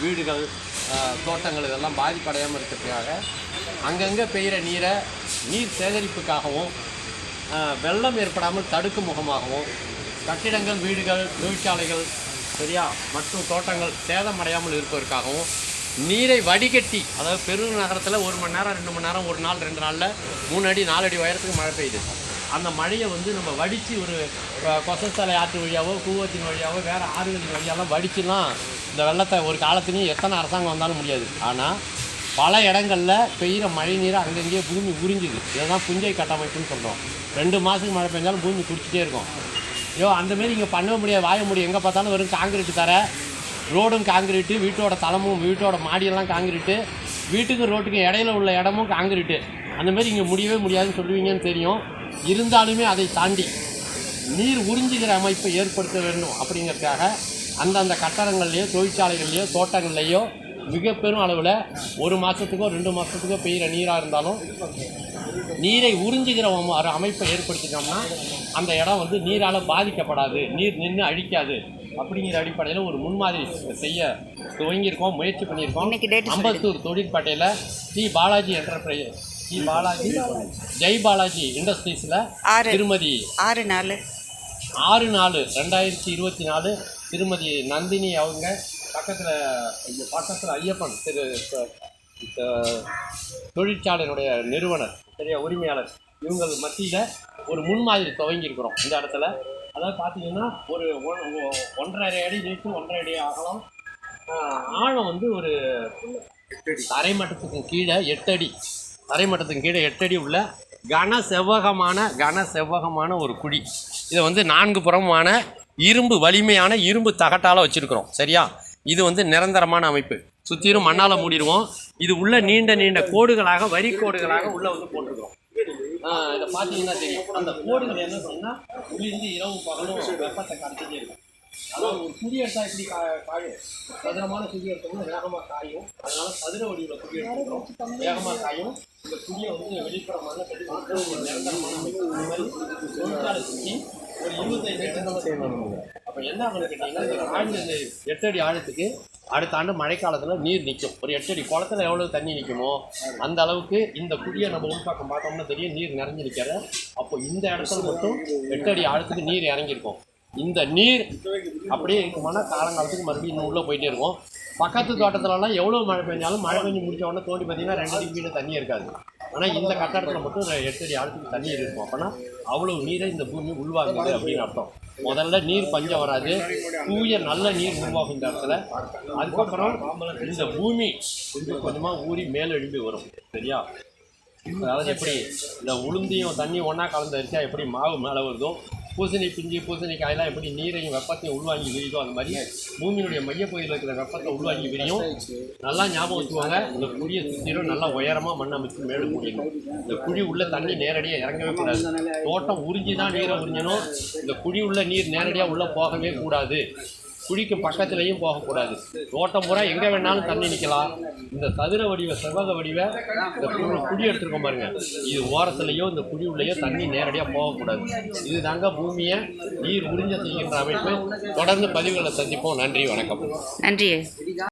வீடுகள் தோட்டங்கள் இதெல்லாம் பாதிப்படையாமல் இருக்கிறதுக்காக அங்கங்கே பெய்கிற நீரை நீர் சேகரிப்புக்காகவும் வெள்ளம் ஏற்படாமல் தடுக்கும் முகமாகவும் கட்டிடங்கள் வீடுகள் தொழிற்சாலைகள் சரியா மற்றும் தோட்டங்கள் சேதமடையாமல் இருப்பதற்காகவும் நீரை வடிகட்டி அதாவது பெருநகரத்தில் ஒரு மணி நேரம் ரெண்டு மணி நேரம் ஒரு நாள் ரெண்டு நாளில் மூணு அடி நாலு அடி உயரத்துக்கு மழை பெய்யுது. அந்த மழையை வந்து நம்ம வடித்து ஒரு அஹ், கொசஸ்தலை ஆற்று வழியாவோ கூவத்தின் வழியாவோ வேறு ஆறுகளின் வழியாலாம் வடிச்சுலாம் இந்த வெள்ளத்தை ஒரு காலத்துலேயும் எத்தனை அரசாங்கம் வந்தாலும் முடியாது. ஆனால் பல இடங்களில் பெய்கிற மழை நீரை அங்கங்கேயே பூமி உறிஞ்சுது. இதை தான் புஞ்சை கட்டமைப்புன்னு சொல்கிறோம் ரெண்டு மாதத்துக்கு மழை பெஞ்சாலும் பூமி குடிச்சிட்டே இருக்கும். ஐயோ அந்தமாரி இங்கே பண்ண முடியாது. வாய முடியும் எங்கே பார்த்தாலும் வெறும் காங்கிரீட் தர. ரோடும் காங்கிரீட்டு வீட்டோட தளமும் வீட்டோட மாடியெல்லாம் காங்கிரீட்டு வீட்டுக்கும் ரோட்டுக்கும் இடையில உள்ள இடமும் காங்கிரீட்டு அந்தமாரி இங்கே முடியவே முடியாதுன்னு சொல்லுவீங்கன்னு தெரியும். இருந்தாலுமே அதை தாண்டி நீர் உறிஞ்சுகிற அமைப்பை ஏற்படுத்த வேண்டும் அப்படிங்கிறதுக்காக அந்தந்த கட்டடங்கள்லையோ தொழிற்சாலைகள்லையோ தோட்டங்கள்லையோ மிக பெரும் அளவில் ஒரு மாதத்துக்கோ ரெண்டு மாதத்துக்கோ பெய்கிற நீராக இருந்தாலும் நீரை உறிஞ்சுகிற ஒரு அமைப்பை ஏற்படுத்திட்டோம்னா அந்த இடம் வந்து நீரால் பாதிக்கப்படாது நீர் நின்று அழிக்காது அப்படிங்கிற அடிப்படையில் ஒரு முன்மாதிரி செய்ய துவங்கியிருக்கோம் முயற்சி பண்ணியிருக்கோம். Ambattur தொழிற்பேட்டையில் T Balaji enterprise T Balaji Jai Balaji இண்டஸ்ட்ரீஸில் திருமதி ஆறு நாலு. ஆறு நாலு ரெண்டாயிரத்தி இருபத்தி நாலு திருமதி நந்தினி அவங்க பக்கத்தில் இங்கே பக்கத்தில் ஐயப்பன் திரு தொழிற்சாலையினுடைய நிறுவனர் சரியா உரிமையாளர். இவங்கள் மத்தியில் ஒரு முன்மாதிரி துவங்கியிருக்கிறோம் இந்த இடத்துல. அதாவது பார்த்தீங்கன்னா ஒரு ஒ- ஒன்றரை அடி நீட்டு ஒன்றரை அடி அகலம். ஆழம் வந்து ஒரு தரைமட்டத்துக்கு கீழே எட்டு அடி. தரைமட்டத்துக்கு கீழே எட்டு அடி உள்ள கன செவ்வகமான கன செவ்வகமான ஒரு குழி இதை வந்து நான்கு புறமான இரும்பு வலிமையான இரும்பு தகட்டால் வச்சுருக்குறோம். சரியா? இது வந்து நிரந்தரமான அமைப்பு. சுற்றிலும் மண்ணால் மூடிடுவோம். இது உள்ள நீண்ட நீண்ட கோடுகளாக வரி கோடுகளாக உள்ளே வந்து போட்டிருக்கிறோம். இதை பார்த்தீங்கன்னா தெரியும். அந்த கோடுகள் என்ன சொன்னால் உள்ளிருந்து இரவு பகலும் வெப்பத்தை கடத்திட்டே இருக்கும். அதாவது ஒரு குடி எடுத்தா எப்படி கா காயும்? சதுரமான குடி எடுத்தோம்னா வேகமாக காயும். அதனால சதுர வடிவில் குடி எடுத்துக்கிறோம். வேகமாக காயும். இந்த குடியை வந்து வெளிப்புறமான கட்டி போட்டு நிரந்தரமான அமைப்பு. இந்த மாதிரி தொழிற்சாலை சுற்றி ஒரு இருபத்தைந்து மீட்டர் செய்யணும் அப்போ என்ன ஆகும்னு கேட்டிங்கன்னா இந்த ஆழ்ந்த இந்த எட்டு அடி ஆழத்துக்கு அடுத்த ஆண்டு மழைக்காலத்தில் நீர் நிற்கும் ஒரு எட்டு அடி குளத்துல எவ்வளோ தண்ணி நிற்குமோ அந்த அளவுக்கு இந்த குடியை நம்ம உள்பக்கம் பார்த்தோம்னா தெரியும் நீர் நிறைஞ்சு நிற்கிற அப்போ இந்த இடத்துல மட்டும் எட்டு அடி ஆழத்துக்கு நீர் இறங்கியிருக்கும். இந்த நீர் அப்படியே இருக்குமானா காலங்காலத்துக்கு மறுபடியும் இன்னும் உள்ளே போயிட்டே இருக்கும். பக்கத்து தோட்டத்துலலாம் எவ்வளோ மழை பெஞ்சாலும் மழை பெஞ்சு முடிச்ச உடனே தோண்டி பார்த்தீங்கன்னா ரெண்டு அடி கீழே தண்ணி இருக்காது. ஆனால் இந்த கட்டடத்தில் மட்டும் எட்டு அடி ஆழத்துக்கு தண்ணி இருக்கும்? அப்போனா அவ்வளோ நீரை இந்த பூமி உள்வாங்குது அப்படின்னு அர்த்தம். முதல்ல நீர் பஞ்சம் வராது. தூய நல்ல நீர் உருவாகும் இந்த இடத்துல. அதுக்கப்புறம் இந்த பூமி கொஞ்சம் கொஞ்சமாக ஊறி மேலெழும்பி வரும். சரியா? அதாவது எப்படி? இந்த உளுந்தையும் தண்ணியும் ஒன்றா கலந்து அரிச்சா எப்படி மாவு மேலே வருதோ பூசணி பிஞ்சு பூசணிக்காயெல்லாம் எப்படி நீரையும் வெப்பத்தையும் உள்வாங்கி விரியுதோ அது மாதிரி பூமியினுடைய மையப்பகுதியில் இருக்கிற வெப்பத்தை உள்வாங்கி விரியும். நல்லா ஞாபகம் வச்சுக்கோங்க இந்த குழியை சுற்றிலும் நல்லா உயரமாக மண் அமைச்சு மேலே முடியணும் இந்த குழி உள்ள தண்ணி நேரடியாக இறங்கவே கூடாது. தோட்டம் உறிஞ்சி தான் நீரை உறிஞ்சணும். இந்த குழி உள்ள நீர் நேரடியாக உள்ளே போகவே கூடாது. குழிக்கு பக்கத்துலேயும் போகக்கூடாது. ஓட்டம் பூரா எங்கே வேணாலும் தண்ணி நிற்கலாம் இந்த சதுர வடிவ செவ்வக வடிவ இந்த குழி எடுத்துருக்கோம் பாருங்க. இது ஓரத்துலேயோ இந்த குழி உள்ளேயோ தண்ணி நேரடியாக போகக்கூடாது. இது தாங்க பூமியை நீர் உறிஞ்ச செய்கின்ற அமைப்பு. தொடர்ந்து பதிவுகளை சந்திப்போம். நன்றி வணக்கம். நன்றி